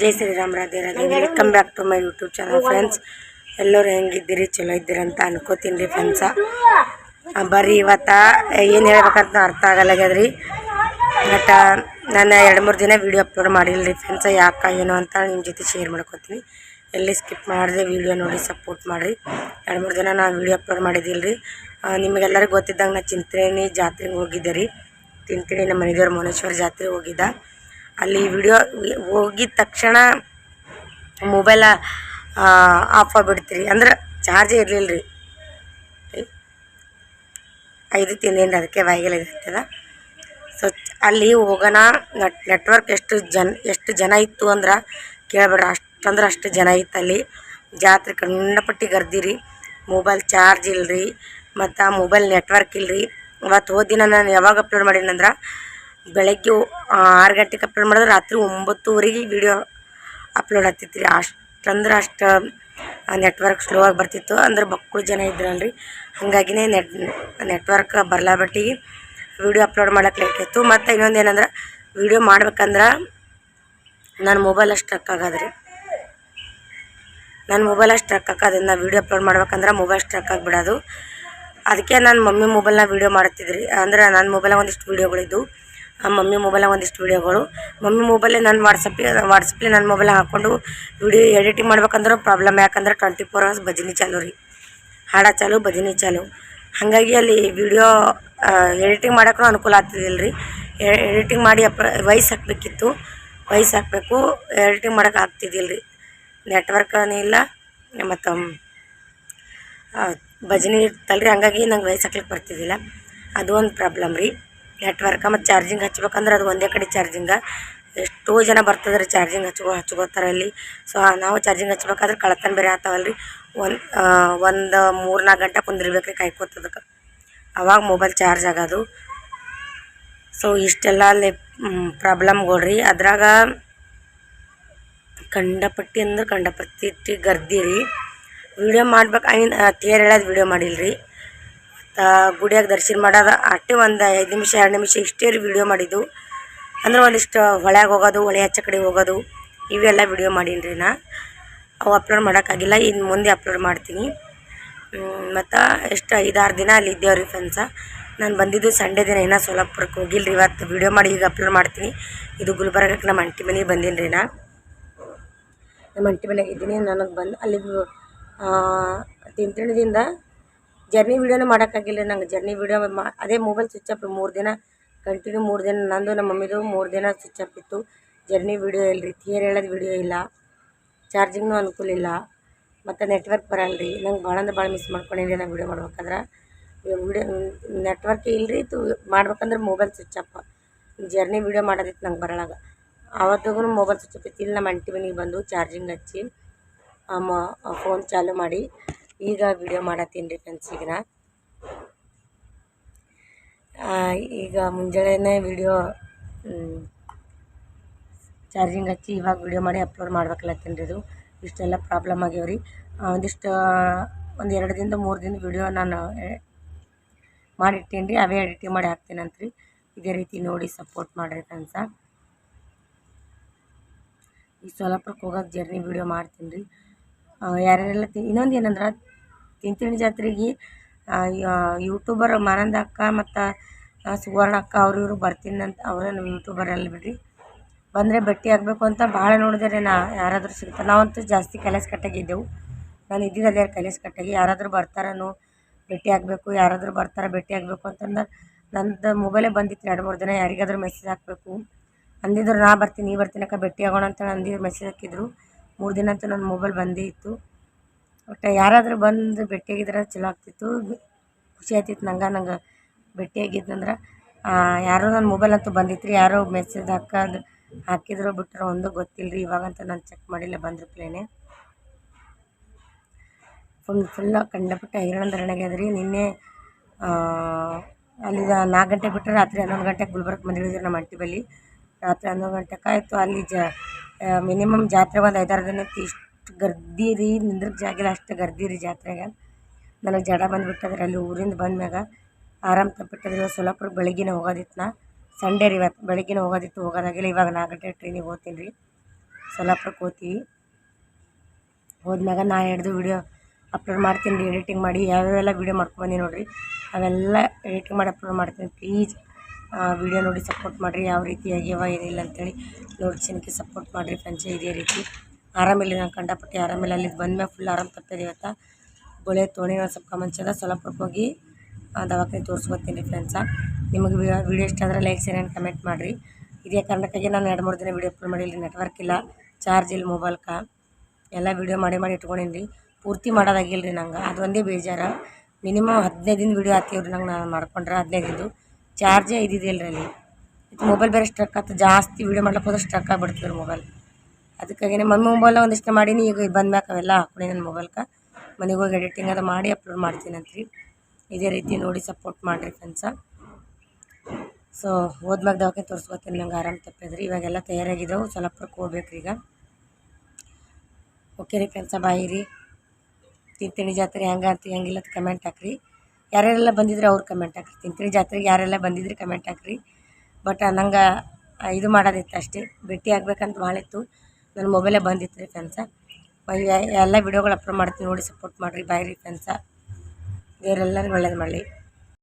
Jai Shriram Radhe Radhe welcome back to my YouTube channel friends ಎಲ್ಲರೂ ಹೆಂಗಿದ್ದೀರಿ? ಚಲೋ ಇದ್ದೀರಿ ಅಂತ ಅನ್ಕೋತೀನಿ ರೀ ಫ್ರೆಂಡ್ಸ ಬರ್ರಿ, ಇವತ್ತ ಏನು ಹೇಳ್ಬೇಕಂತ ಅರ್ಥ ಆಗಲ್ಲಾಗ್ಯದ್ರಿ ಬಟ್ ನಾನು ಎರಡು ಮೂರು ದಿನ ವೀಡಿಯೋ ಅಪ್ಲೋಡ್ ಮಾಡಿಲ್ಲ ರೀ ಫ್ರೆಂಡ್ಸ ಯಾಕೆ, ಏನು ಅಂತ ನಿಮ್ಮ ಜೊತೆ ಶೇರ್ ಮಾಡ್ಕೊತೀನಿ. ಎಲ್ಲಿ ಸ್ಕಿಪ್ ಮಾಡಿದೆ ವೀಡಿಯೋ ನೋಡಿ ಸಪೋರ್ಟ್ ಮಾಡಿರಿ. ಎರಡು ಮೂರು ದಿನ ನಾನು ವೀಡಿಯೋ ಅಪ್ಲೋಡ್ ಮಾಡಿದ್ದಿಲ್ಲ ರೀ ನಿಮಗೆಲ್ಲರಿಗೂ ಗೊತ್ತಿದ್ದಂಗೆ ನಾನು ಚಿಂತೆ ಜಾತ್ರೆಗೆ ಹೋಗಿದ್ದೆ ರೀ. ತಿಂತೀನಿ ನಮ್ಮ ಮನೆದೇವ್ರ ಮೋನೇಶ್ವರ ಜಾತ್ರೆಗೆ ಹೋಗಿದ್ದ. ಅಲ್ಲಿ ವಿಡಿಯೋ ಹೋಗಿದ ತಕ್ಷಣ ಮೊಬೈಲ ಆಫ್ ಆಗಿಬಿಡ್ತೀರಿ. ಅಂದ್ರೆ ಚಾರ್ಜೇ ಇರಲಿಲ್ಲ ರೀ ಐದು ತಿಂದೇನು ಅದಕ್ಕೆ ಬಾಯಿಗೆಲ್ಲ ಇರ್ತದ. ಸೊ ಅಲ್ಲಿ ಹೋಗೋಣ ನೆಟ್ ನೆಟ್ವರ್ಕ್ ಎಷ್ಟು ಜನ ಎಷ್ಟು ಜನ ಇತ್ತು ಅಂದ್ರೆ ಕೇಳಬೇಡ್ರಿ. ಅಷ್ಟಂದ್ರೆ ಅಷ್ಟು ಜನ ಇತ್ತು ಅಲ್ಲಿ. ಜಾತ್ರೆ ಕಂಡಪಟ್ಟಿ ಗರ್ದಿರಿ. ಮೊಬೈಲ್ ಚಾರ್ಜ್ ಇಲ್ಲರಿ ಮತ್ತು ಆ ಮೊಬೈಲ್ ನೆಟ್ವರ್ಕ್ ಇಲ್ಲರಿ ಅವತ್ತು ಹೋದ ದಿನ ನಾನು ಯಾವಾಗ ಅಪ್ಲೋಡ್ ಮಾಡೀನಂದ್ರೆ ಬೆಳಗ್ಗೆ ಆರು ಗಂಟೆಗೆ ಅಪ್ಲೋಡ್ ಮಾಡಿದ್ರೆ ರಾತ್ರಿ ಒಂಬತ್ತುವರೆಗೆ ವಿಡಿಯೋ ಅಪ್ಲೋಡ್ ಆಗ್ತಿತ್ತು ರೀ. ಅಷ್ಟಂದ್ರೆ ಅಷ್ಟು ನೆಟ್ವರ್ಕ್ ಸ್ಲೋ ಆಗಿ ಬರ್ತಿತ್ತು. ಅಂದ್ರೆ ಮಕ್ಕಳು ಜನ ಇದ್ರಲ್ರಿ. ಹಾಗಾಗಿನೇ ನೆಟ್ ನೆಟ್ವರ್ಕ್ ಬರ್ಲಾಬಟ್ಟಿಗೆ ವಿಡಿಯೋ ಅಪ್ಲೋಡ್ ಮಾಡೋಕೆ ಲೇಟ್ ಇತ್ತು ಮತ್ತು ಇನ್ನೊಂದು ಏನಂದ್ರೆ ವಿಡಿಯೋ ಮಾಡ್ಬೇಕಂದ್ರೆ ನನ್ನ ಮೊಬೈಲ್ ಸ್ಟ್ರಕ್ ಆಗೋದ್ರಿ ನನ್ನ ಮೊಬೈಲ್ ಸ್ಟ್ರಕ್ ಹಾಕೋದ್ರಿಂದ ವೀಡಿಯೋ ಅಪ್ಲೋಡ್ ಮಾಡ್ಬೇಕಂದ್ರೆ ಮೊಬೈಲ್ ಸ್ಟ್ರಕ್ ಆಗಿಬಿಡೋದು. ಅದಕ್ಕೆ ನಾನು ಮಮ್ಮಿ ಮೊಬೈಲ್ನ ವೀಡಿಯೋ ಮಾಡ್ತಿದ್ರಿ. ಅಂದ್ರೆ ನನ್ನ ಮೊಬೈಲಾಗ ಒಂದಿಷ್ಟು ವೀಡಿಯೋಗಳಿದ್ದು ಮಮ್ಮಿ ಮೊಬೈಲಾಗ ಒಂದಿಷ್ಟು ವೀಡಿಯೋಗಳು ಮಮ್ಮಿ ಮೊಬೈಲೇ ನನ್ನ ವಾಟ್ಸಪ್ಪಿಗೆ ವಾಟ್ಸಪ್ಪಲ್ಲಿ ನನ್ನ ಮೊಬೈಲ್ ಹಾಕ್ಕೊಂಡು ವಿಡಿಯೋ ಎಡಿಟಿಂಗ್ ಮಾಡ್ಬೇಕಂದ್ರೆ ಪ್ರಾಬ್ಲಮ್ ಯಾಕಂದ್ರೆ ಟ್ವೆಂಟಿ ಫೋರ್ ಅವರ್ಸ್ ಭಜನೆ ಚಾಲು ರೀ. ಹಾಡ ಚಾಲು, ಭಜನೆ ಚಾಲು. ಹಾಗಾಗಿ ಅಲ್ಲಿ ವಿಡಿಯೋ ಎಡಿಟಿಂಗ್ ಮಾಡೋಕ್ಕೂ ಅನುಕೂಲ ಆಗ್ತಿದ್ದಿಲ್ಲ ರೀ. ಎಡಿಟಿಂಗ್ ಮಾಡಿ ಅಪ್ ವಯಸ್ಸು ಹಾಕಬೇಕಿತ್ತು. ವಯಸ್ಸು ಹಾಕಬೇಕು ಎಡಿಟಿಂಗ್ ಮಾಡೋಕೆ ಆಗ್ತಿದ್ದಿಲ್ಲ ರೀ. ನೆಟ್ವರ್ಕನೇ ಇಲ್ಲ. ಮತ್ತು ಭಜನೆ ರೀ ಹಂಗಾಗಿ ನಂಗೆ ವಯಸ್ಸು ಹಾಕ್ಲಿಕ್ಕೆ ಬರ್ತಿದ್ದಿಲ್ಲ. ಅದು ಒಂದು ಪ್ರಾಬ್ಲಮ್ ರೀ. ನೆಟ್ವರ್ಕ ಮತ್ತು ಚಾರ್ಜಿಂಗ್ ಹಚ್ಬೇಕಂದ್ರೆ ಅದು ಒಂದೇ ಕಡೆ ಚಾರ್ಜಿಂಗ. ಎಷ್ಟೋ ಜನ ಬರ್ತದೆ ರೀ ಚಾರ್ಜಿಂಗ್ ಹಚ್ಕೊ ಹಚ್ಕೋತಾರೆ ಅಲ್ಲಿ. ಸೊ ನಾವು ಚಾರ್ಜಿಂಗ್ ಹಚ್ಬೇಕಾದ್ರೆ ಕಳತನ ಬೇರೆ ಆಗ್ತಾವಲ್ಲ ರೀ ಒಂದು ಒಂದು ಮೂರು ನಾಲ್ಕು ಗಂಟೆ ಕುಂದಿರ್ಬೇಕು ರೀ ಕಾಯ್ಕೋತದಕ್ಕೆ ಅವಾಗ ಮೊಬೈಲ್ ಚಾರ್ಜ್ ಆಗೋದು. ಸೊ ಇಷ್ಟೆಲ್ಲ ಅಲ್ಲಿ ಪ್ರಾಬ್ಲಮ್ಗಳ್ರಿ ಅದ್ರಾಗ ಕಂಡಪಟ್ಟಿ ಅಂದ್ರೆ ಕಂಡಪಟ್ಟಿ ಗರ್ದಿ ರೀ ವಿಡಿಯೋ ಮಾಡ್ಬೇಕು ಐನ್ ತೇರ್ ಹೇಳೋದು ವಿಡಿಯೋ ಮಾಡಿಲ್ಲ ರೀ ಗುಡಿಯಾಗ ದರ್ಶನ ಮಾಡೋದು. ಅಷ್ಟೇ ಒಂದು ಐದು ನಿಮಿಷ, ಎರಡು ನಿಮಿಷ ಇಷ್ಟೇ ರೀ ವಿಡಿಯೋ ಮಾಡಿದ್ದು. ಅಂದ್ರೆ ಒಂದಿಷ್ಟು ಹೊಳ್ಯಾಗ ಹೋಗೋದು, ಹೊಳೆ ಹಚ್ಚ ಕಡೆ ಹೋಗೋದು, ಇವೆಲ್ಲ ವಿಡಿಯೋ ಮಾಡೀನಿ ರೀ ನಾ. ಅವು ಅಪ್ಲೋಡ್ ಮಾಡೋಕ್ಕಾಗಿಲ್ಲ ಇನ್ನು ಮುಂದೆ ಅಪ್ಲೋಡ್ ಮಾಡ್ತೀನಿ. ಮತ್ತು ಎಷ್ಟು ಐದಾರು ದಿನ ಅಲ್ಲಿ ಇದ್ದೇವೆ ರೀ ಫ್ರೆಂಡ್ಸ ನಾನು ಬಂದಿದ್ದು ಸಂಡೇ ದಿನ ಏನೋ ಸೋಲಾಪುರಕ್ಕೆ ಹೋಗಿಲ್ಲ ರೀ ಇವತ್ತು ವಿಡಿಯೋ ಮಾಡಿ ಈಗ ಅಪ್ಲೋಡ್ ಮಾಡ್ತೀನಿ. ಇದು ಗುಲ್ಬರ್ಗಕ್ಕೆ ನಮ್ಮ ಅಂಟಿ ಮನೆಗೆ ಬಂದೀನಿ ರೀ ನಾ. ನಮ್ಮ ಅಂಟಿ ಮನೆಗೆ ಇದ್ದೀನಿ, ನನಗೆ ಬಂದು ಅಲ್ಲಿ ತಿಂತಿಣದಿಂದ ಜರ್ನಿ ವೀಡಿಯೋನೇ ಮಾಡೋಕ್ಕಾಗಿಲ್ಲ, ನಂಗೆ ಜರ್ನಿ ವೀಡಿಯೋ ಅದೇ ಮೊಬೈಲ್ ಸ್ವಿಚ್ ಆಫ್ ಮೂರು ದಿನ ಕಂಟಿನ್ಯೂ ಮೂರು ದಿನ, ನಂದು ನಮ್ಮ ಮಮ್ಮಿದು ಮೂರು ದಿನ ಸ್ವಿಚ್ ಆಫ್ ಇತ್ತು. ಜರ್ನಿ ವೀಡಿಯೋ ಇಲ್ಲರಿ ಥಿಯರ್ ಹೇಳೋದು ವೀಡಿಯೋ ಇಲ್ಲ. ಚಾರ್ಜಿಂಗ್ನೂ ಅನುಕೂಲ ಇಲ್ಲ. ಮತ್ತು ನೆಟ್ವರ್ಕ್ ಬರಲ್ಲ ರೀ ನಂಗೆ ಭಾಳ ಅಂದ್ರೆ ಭಾಳ ಮಿಸ್ ಮಾಡ್ಕೊಂಡಿದ್ದೆ ನಾನು ವೀಡಿಯೋ ಮಾಡ್ಬೇಕಾದ್ರೆ. ವೀಡಿಯೋ ನೆಟ್ವರ್ಕ್ ಇಲ್ಲರಿ ಇದು ಮಾಡ್ಬೇಕಂದ್ರೆ mobile switch off journey video ಮಾಡೋದಿತ್ತು, ನಂಗೆ ಬರಲಾಗ. ಆವತ್ತಿಗೂ ಮೊಬೈಲ್ ಸ್ವಿಚ್ ಆಫ್ ಇತ್ತು, ಇಲ್ಲಿ ನಮ್ಮ ಅಂಟಿ ಮನೆಗೆ ಬಂದು ಚಾರ್ಜಿಂಗ್ ಹಚ್ಚಿ ಫೋನ್ ಚಾಲು ಮಾಡಿ. ಈಗ ವಿಡಿಯೋ ಮಾಡತ್ತೀನಿ ರೀ ಫ್ರೆಂಡ್ಸ್ ಈಗ ನಾ. ಈಗ ಮುಂಜಾನೆ ವಿಡಿಯೋ ಚಾರ್ಜಿಂಗ್ ಹಚ್ಚಿ ಇವಾಗ ವಿಡಿಯೋ ಮಾಡಿ ಅಪ್ಲೋಡ್ ಮಾಡ್ಬೇಕಲ್ಲತ್ತೀನಿ ರೀ ಇದು. ಇಷ್ಟೆಲ್ಲ ಪ್ರಾಬ್ಲಮ್ ಆಗ್ಯಾವ ರೀ ಒಂದಿಷ್ಟು, ಒಂದು ಎರಡು ದಿನದ ಮೂರು ದಿನದ ವಿಡಿಯೋ ನಾನು ಮಾಡಿಟ್ಟೀನಿ ರೀ ಅವೇ ಎಡಿಟಿಂಗ್ ಮಾಡಿ ಹಾಕ್ತೀನಂತ ರೀ ಇದೇ ರೀತಿ ನೋಡಿ ಸಪೋರ್ಟ್ ಮಾಡಿರಿ ಫ್ರೆಂಡ್ಸ ಈ ಸೋಲಾಪುರಕ್ಕೆ ಹೋಗೋಕೆ ಜರ್ನಿ ವಿಡಿಯೋ ಮಾಡ್ತೀನಿ ರೀ ಯಾರ್ಯಾರೆಲ್ಲ ಇನ್ನೊಂದು ಏನಂದ್ರೆ ತಿಂತಿಣಿ ಜಾತ್ರೆಗೆ ಯೂಟ್ಯೂಬರ್ ಮಾನಂದ ಅಕ್ಕ ಮತ್ತು ಸುವರ್ಣ ಅಕ್ಕ ಅವ್ರು ಇವರು ಬರ್ತೀನಿ ಅಂತ ಅವರೇ ನಮ್ಮ ಯೂಟ್ಯೂಬರ್ ಅಲ್ಲ ಬಿಡ್ರಿ. ಬಂದರೆ ಭೇಟಿ ಆಗಬೇಕು ಅಂತ ಭಾಳ ನೋಡಿದೆ ರೀ ನಾ, ಯಾರಾದರೂ ಸಿಗ್ತಾರೆ. ನಾವಂತೂ ಜಾಸ್ತಿ ಕೈಲಾಸ ಕಟ್ಟಾಗಿದ್ದೆವು ನಾನು ಇದ್ದಿದ್ದು ಕೈಲಾಸ ಕಟ್ಟಾಗಿ, ಯಾರಾದರೂ ಬರ್ತಾರನೋ ಭೇಟಿ ಆಗಬೇಕು, ಯಾರಾದರೂ ಬರ್ತಾರೆ ಭೇಟಿ ಆಗಬೇಕು ಅಂತಂದ್ರೆ ನಂದು ಮೊಬೈಲೇ ಬಂದಿತ್ತು ಎರಡು, ಮೂರು ದಿನ, ಯಾರಿಗಾದ್ರೂ ಮೆಸೇಜ್ ಹಾಕಬೇಕು. ಅಂದಿದ್ರು ನಾ ಬರ್ತೀನಿ, ನೀ ಬರ್ತೀನಕ್ಕ, ಭೇಟಿ ಆಗೋಣ ಅಂತ ಅಂದಿದ್ರು ಮೆಸೇಜ್ ಹಾಕಿದ್ರು. ಮೂರು ದಿನ ಅಂತೂ ನನ್ನ ಮೊಬೈಲ್ ಬಂದೇ ಇತ್ತು. ಒಟ್ಟು ಯಾರಾದರೂ ಬಂದು ಭೇಟಿಯಾಗಿದ್ರೆ ಚಲೋ ಆಗ್ತಿತ್ತು. ಖುಷಿ ಆಗ್ತಿತ್ತು ನಂಗೆ ನಂಗೆ ಭೇಟಿಯಾಗಿದ್ದಂದ್ರೆ ಯಾರೋ ನನ್ನ ಮೊಬೈಲ್ ಅಂತೂ ಬಂದಿತ್ತು ರೀ ಯಾರೋ ಮೆಸೇಜ್ ಹಾಕೋದು, ಹಾಕಿದ್ರು ಬಿಟ್ಟರೋ ಒಂದು ಗೊತ್ತಿಲ್ಲ ರೀ ಇವಾಗಂತೂ ನಾನು ಚೆಕ್ ಮಾಡಿಲ್ಲ, ಬಂದರು ಪ್ಲೇನೆ ಫುಲ್ ಫುಲ್ಲ ಕಂಡಪಟ್ಟೆ ಹೈರಾಣ ರಣಗ್ಯದ ರೀ ನಿನ್ನೆ ಅಲ್ಲಿ ನಾಲ್ಕು ಗಂಟೆ ಬಿಟ್ಟರೆ ರಾತ್ರಿ ಹನ್ನೊಂದು ಗಂಟೆಗೆ ಗುಲ್ಬರ್ಗಕ್ಕೆ ಬಂದಿಳಿದ್ರಿ ನಮ್ಮ ಅಂಟಿ ಬಳಿ. ರಾತ್ರಿ ಹನ್ನೊಂದು ಗಂಟೆಗೆ ಆಯಿತು. ಅಲ್ಲಿ ಜ ಮಿನಿಮಮ್ ಜಾತ್ರೆ ಒಂದು ಐದಾರು ದಿನ ಇಷ್ಟು ಗರ್ದಿ ರೀ ನಿಂದ್ರಕ್ಕೆ ಜಾಗಿಲ್ಲ ಅಷ್ಟು ಗರ್ದಿ ರೀ ಜಾತ್ರೆಗೆ ನನಗೆ ಜಡ ಬಂದ್ಬಿಟ್ಟದ್ರೆ ಅಲ್ಲಿ ಊರಿಂದ ಬಂದ್ಮ್ಯಾಗ ಆರಾಮ್ ತಪ್ಪಿಟ್ಟದ್ರೆ ಸೊಲ್ಲಾಪುರಕ್ಕೆ ಬೆಳಗ್ಗೆನೇ ಹೋಗೋದಿತ್ತು ನಾ. ಸಂಡೇ ರೀ ಇವತ್ತು ಬೆಳಗ್ಗೆನೇ ಹೋಗೋದಿತ್ತು ಹೋಗೋದಾಗಿಲ್ಲ ಇವಾಗ ನಾಲ್ಕು ಗಂಟೆ ಟ್ರೈನಿಗೆ ಹೋಗ್ತೀನಿ ರೀ. ಸೊಲ್ಲಾಪುರಕ್ಕೆ ಹೋಗ್ತೀವಿ. ಹೋದ್ಮ್ಯಾಗ ನಾ ಹಿಡ್ದು ವಿಡಿಯೋ ಅಪ್ಲೋಡ್ ಮಾಡ್ತೀನಿ ರೀ ಎಡಿಟಿಂಗ್ ಮಾಡಿ. ಯಾವ್ಯಾವೆಲ್ಲ ವೀಡಿಯೋ ಮಾಡ್ಕೊಂಬಂದು ನೋಡಿರಿ. ಅವೆಲ್ಲ ಎಡಿಟಿಂಗ್ ಮಾಡಿ ಅಪ್ಲೋಡ್ ಮಾಡ್ತೀನಿ. ಪ್ಲೀಸ್ ವೀಡಿಯೋ ನೋಡಿ ಸಪೋರ್ಟ್ ಮಾಡಿರಿ. ಯಾವ ರೀತಿ ಆಗ್ಯಾವ ಏನಿಲ್ಲ ಅಂತೇಳಿ ನೋಡಿ ಚಿನ್ನಕ್ಕೆ ಸಪೋರ್ಟ್ ಮಾಡಿರಿ. ಫ್ರೆಂಡ್ಸ್ ಇದೇ ರೀತಿ. ಆರಾಮಿಲ್ಲ ನಂಗೆ ಕಂಡಪಟ್ಟೆ ಆರಾಮಿಲ್ಲ ಅಲ್ಲಿ ಬಂದ್ಮೇಲೆ ಫುಲ್ ಆರಾಮ್ ತಪ್ಪಿದೆ ಇವತ್ತು. ಗೊಳೆ, ತೋಣಿ ಸ್ವಲ್ಪ ಮಂಚದ ಸೊಲಪುರಕ್ಕೆ ಹೋಗಿ ದವಾಖಾನೆ ತೋರಿಸ್ಕೊತೀನಿ ಫ್ರೆಂಡ್ಸ ನಿಮಗೆ ವಿಡಿಯೋ ಇಷ್ಟ ಆದರೆ ಲೈಕ್ ಆ್ಯಂಡ್ ಕಮೆಂಟ್ ಮಾಡಿರಿ. ಇದೇ ಕಾರಣಕ್ಕಾಗಿ ನಾನು ಎರಡು, ಮೂರು ದಿನ ವೀಡಿಯೋ ಅಪ್ಲೋಡ್ ಮಾಡಿಲ್ಲ ನೆಟ್ವರ್ಕ್ ಇಲ್ಲ. ಚಾರ್ಜ್ ಇಲ್ಲ ಮೊಬೈಲ್ಗೆ ಎಲ್ಲ ವೀಡಿಯೋ ಮಾಡಿ ಮಾಡಿ ಇಟ್ಕೊಂಡಿನಿ ಪೂರ್ತಿ ಮಾಡೋದಾಗಿಲ್ಲ ರೀ ನಂಗೆ ಅದೊಂದೇ ಬೇಜಾರು. ಮಿನಿಮಮ್ ಹದಿನೈದು ದಿನ ವೀಡಿಯೋ ಹಾಕ್ತೀವ್ರಿ ನಂಗೆ ನಾನು ಮಾಡ್ಕೊಂಡ್ರೆ ಹದಿನೈದು ಚಾರ್ಜೇ ಇದ್ದಿದ್ದಿಲ್ಲ ರೀ ಅಲ್ಲಿ. ಮೊಬೈಲ್ ಬೇರೆ ಸ್ಟ್ರಕ್ ಆಯ್ತು ಜಾಸ್ತಿ ವೀಡಿಯೋ ಮಾಡ್ಲಿಕ್ಕೆ ಹೋದ್ರೆ ಸ್ಟ್ರಕ್ ಆಗ್ಬಿಡ್ತದೆ ಮೊಬೈಲ್ ಅದಕ್ಕಾಗಿನೇ ಮಮ್ಮಿ ಮೊಬೈಲ್ನ ಒಂದಿಷ್ಟು ಮಾಡೀನಿ. ಈಗ ಬಂದ್ಮ್ಯಾಕ ಅವೆಲ್ಲ ಹಾಕ್ಕೊಂಡು ನನ್ನ ಮೊಬೈಲ್ಕ. ಮನೆಗೆ ಹೋಗಿ ಎಡಿಟಿಂಗ್ ಅದು ಮಾಡಿ ಅಪ್ಲೋಡ್ ಮಾಡ್ತೀನಿ ರೀ ಇದೇ ರೀತಿ ನೋಡಿ ಸಪೋರ್ಟ್ ಮಾಡಿರಿ ಫ್ರೆಂಡ್ಸ ಸೊ. ಹೋದ್ಮ್ಯಾಗ ದವಾಖಾನೆ ತೋರಿಸ್ಕೊತೀನಿ. ನಂಗೆ ಆರಾಮ್ ತಪ್ಪಿದ್ರಿ. ಇವಾಗೆಲ್ಲ ತಯಾರಾಗಿದ್ದವು ಸೊಲ್ಲಾಪುರಕ್ಕೆ ಹೋಗ್ಬೇಕ್ರಿ ಈಗ. ಓಕೆ ರೀ ಫ್ರೆಂಡ್ಸ ಬಾಯಿ ರೀ. ತಿಂತಿಣಿ ಜಾತ್ರೆ ಹೆಂಗೆ ಅಂತ, ಹೆಂಗಿಲ್ಲ ಕಮೆಂಟ್ ಹಾಕ್ರಿ. ಯಾರ್ಯಾರೆಲ್ಲ ಬಂದಿದ್ರೆ ಅವ್ರು ಕಮೆಂಟ್ ಹಾಕ್ರಿ. ತಿಂತಿಣಿ ಜಾತ್ರೆಗೆ ಯಾರೆಲ್ಲ ಬಂದಿದ್ರೆ ಕಮೆಂಟ್ ಹಾಕ್ರಿ. ಬಟ್ ನಂಗೆ ಇದು ಮಾಡೋದಿತ್ತು ಅಷ್ಟೇ. ಭೇಟಿ ಆಗ್ಬೇಕಂತ ಭಾಳ ಇತ್ತು. ನನ್ನ ಮೊಬೈಲೇ ಬಂದಿತ್ತು ರೀ ಫ್ರೆಂಡ್ಸ ಎಲ್ಲ ವೀಡಿಯೋಗಳು ಅಪ್ಲೋಡ್ ಮಾಡ್ತೀನಿ ನೋಡಿ ಸಪೋರ್ಟ್ ಮಾಡಿರಿ ಬಾಯ್ ರೀ ಫ್ರೆಂಡ್ಸ ದೇವರೆಲ್ಲರಿಗೂ ಒಳ್ಳೇದು ಮಾಡಲಿ.